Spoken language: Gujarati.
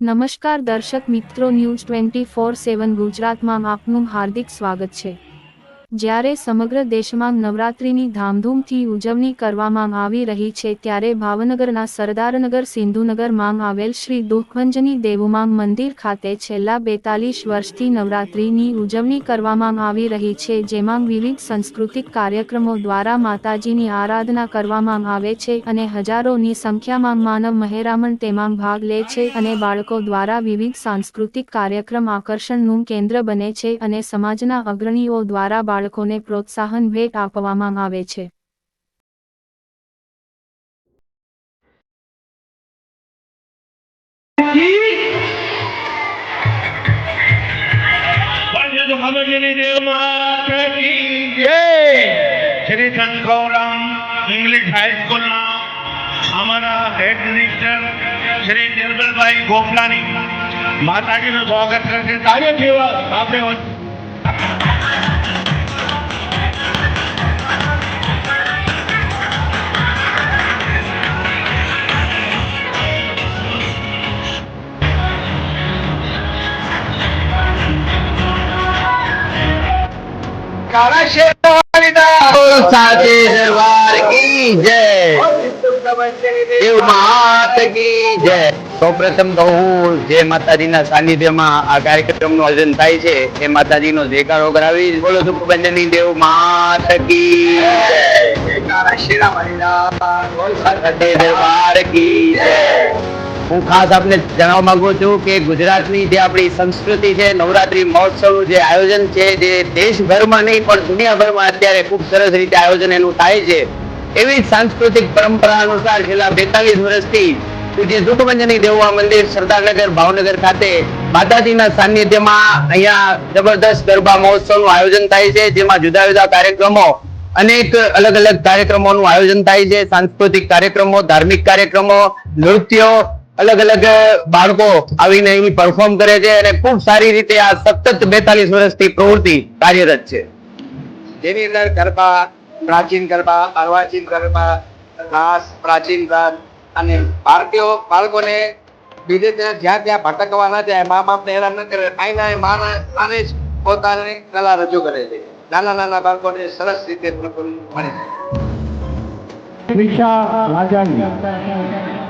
નમસ્કાર દર્શક મિત્રો ન્યૂઝ ટ્વેન્ટી ફોર સેવન ગુજરાતમાં આપનું હાર્દિક સ્વાગત છે. જ્યારે સમગ્ર દેશમાં નવરાત્રિની ધામધૂમથી ઉજવણી કરવામાં આવી રહી છે ત્યારે ભાવનગરના સરદારનગર સિંધુનગરમાં આવેલ શ્રી દુઃખભંજની દેવુમાં મંદિર ખાતે છેલ્લા બેતાલીસ વર્ષથી નવરાત્રિની ઉજવણી કરવામાં આવી રહી છે, જેમાં વિવિધ સાંસ્કૃતિક કાર્યક્રમો દ્વારા માતાજીની આરાધના કરવામાં આવે છે અને હજારોની સંખ્યામાં માનવ મહેરામણ તેમાં ભાગ લે છે અને બાળકો દ્વારા વિવિધ સાંસ્કૃતિક કાર્યક્રમ આકર્ષણનું કેન્દ્ર બને છે અને સમાજના અગ્રણીઓ દ્વારા બાળકોને પ્રોત્સાહન ભેટ આપવામાં આવે છે. શ્રી સંત ઇંગ્લિશ હાઈસ્કૂલના અમારા હેડ મિનિસ્ટર માતાજીનું સ્વાગત કરશે આપણે સાચે દરબાર કી જય. કી જય. માતાજીના સાનિધ્યમાં આ કાર્યક્રમનું આયોજન થાય છે, એ માતાજીનો જયકારો કરાવી દેવ માત કી જય. દરબાર હું ખાસ આપને જણાવવા માંગુ છું કે ગુજરાતની જે આપણી સંસ્કૃતિ છે, નવરાત્રી મહોત્સવનું જે આયોજન છે, જે દેશભરમાં નહીં, પણ દુનિયાભરમાં અત્યારે ખૂબ સરસ રીતે આયોજન એનું થાય છે. એવી જ સાંસ્કૃતિક પરંપરા અનુસાર છેલ્લા બેતાલીસ વર્ષથી પૂજ્ય સુખભંજની દેવવા મંદિર, સરદારનગર, ભાવનગર ખાતે માતાજીના સાનિધ્યમાં અહીંયા જબરદસ્ત ગરબા મહોત્સવનું આયોજન થાય છે, જેમાં જુદા જુદા કાર્યક્રમો, અનેક અલગ અલગ કાર્યક્રમોનું આયોજન થાય છે. સાંસ્કૃતિક કાર્યક્રમો, ધાર્મિક કાર્યક્રમો, નૃત્યો અલગ અલગ બાળકો આવીને અહીં પરફોર્મ કરે છે અને ખૂબ સારી રીતે આ સતત બેતાલીસ વર્ષથી પ્રવૃત્તિ કાર્યરત છે. જેની અંદર ગરબા, પ્રાચીન ગરબા અર્વાચીન ગરબા, રાસ, પ્રાચીન રાસ અને ભારતીયો બાળકોને બીજે ત્યાં જ્યાં ત્યાં ભટકવાના છે મા બાપ ને હેરાન ન કરે. આઈના, માના આને જ પોતાની કલા રજૂ કરે છે. નાના નાના બાળકોને સરસ રીતે મળે છે વિશા રાજાની